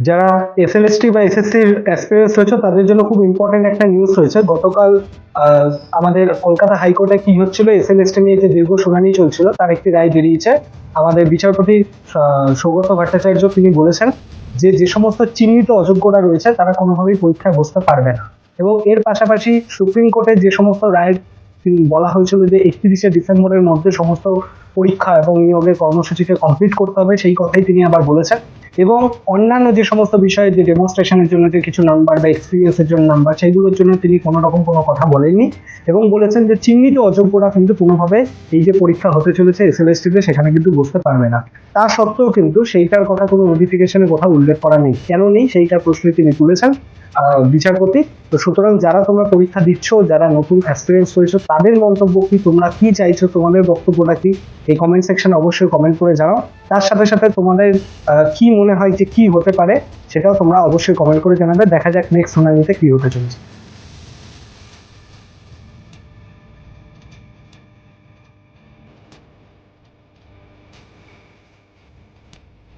যারা এসএলএসটি বা এসএসসির অ্যাসপিরেন্টস হয়েছে তাদের জন্য খুব ইম্পর্টেন্ট একটা নিউজ হয়েছে গতকাল আমাদের কলকাতা হাইকোর্টে কি হচ্ছিল এসএলএসটি নিয়ে যে দীর্ঘ শুনানি চলছিল, তার একটি রায় বেরিয়েছে। আমাদের বিচারপতি সৌগত ভট্টাচার্য তিনি বলেছেন যে যে সমস্ত চিহ্নিত অযোগ্যরা রয়েছে, তারা কোনোভাবেই পরীক্ষায় বসতে পারবে না। এবং এর পাশাপাশি সুপ্রিম কোর্টে যে সমস্ত রায় বলা হয়েছিল যে, একত্রিশে ডিসেম্বরের মধ্যে সমস্ত পরীক্ষা এবং নিয়োগের কর্মসূচিকে কমপ্লিট করতে হবে, সেই কথাই তিনি আবার বলেছেন। এবং অন্যান্য যে সমস্ত বিষয়ে, যে ডেমনস্ট্রেশনের জন্য যে কিছু নাম্বার বা এক্সপিরিয়েন্সের জন্য নাম্বার সেইগুলোর জন্য তিনি কোনো রকম কোনো কথা বলেননি এবং বলেছেন যে চিহ্নিত অযোগ্যরা কিন্তু কোনোভাবে এই যে পরীক্ষা হতে চলেছে এস এসএলএসটিতে সেখানে কিন্তু বসতে পারবে না। তা সত্ত্বেও কিন্তু সেইটার কথা কোনো নোটিফিকেশনের কথা উল্লেখ করা নেই। কেন নেই? সেইটার প্রশ্নে তিনি তুলেছেন। বিচারপতি তো সুতরাং যারা তোমরা পরীক্ষা দিচ্ছ, যারা নতুন এক্সপিরিয়েন্স হয়েছো তাদের মন্তব্য কি? তোমরা কি চাইছো? তোমাদের বক্তব্যটা কি? এই কমেন্ট সেকশনে অবশ্যই কমেন্ট করে জানাও। তার সাথে সাথে তোমাদের কি মনে হয় যে কি হতে পারে, সেটাও তোমরা অবশ্যই কমেন্ট করে জানাবে। দেখা যাক নেক্সট শুনানিতে কি হতে চলেছে।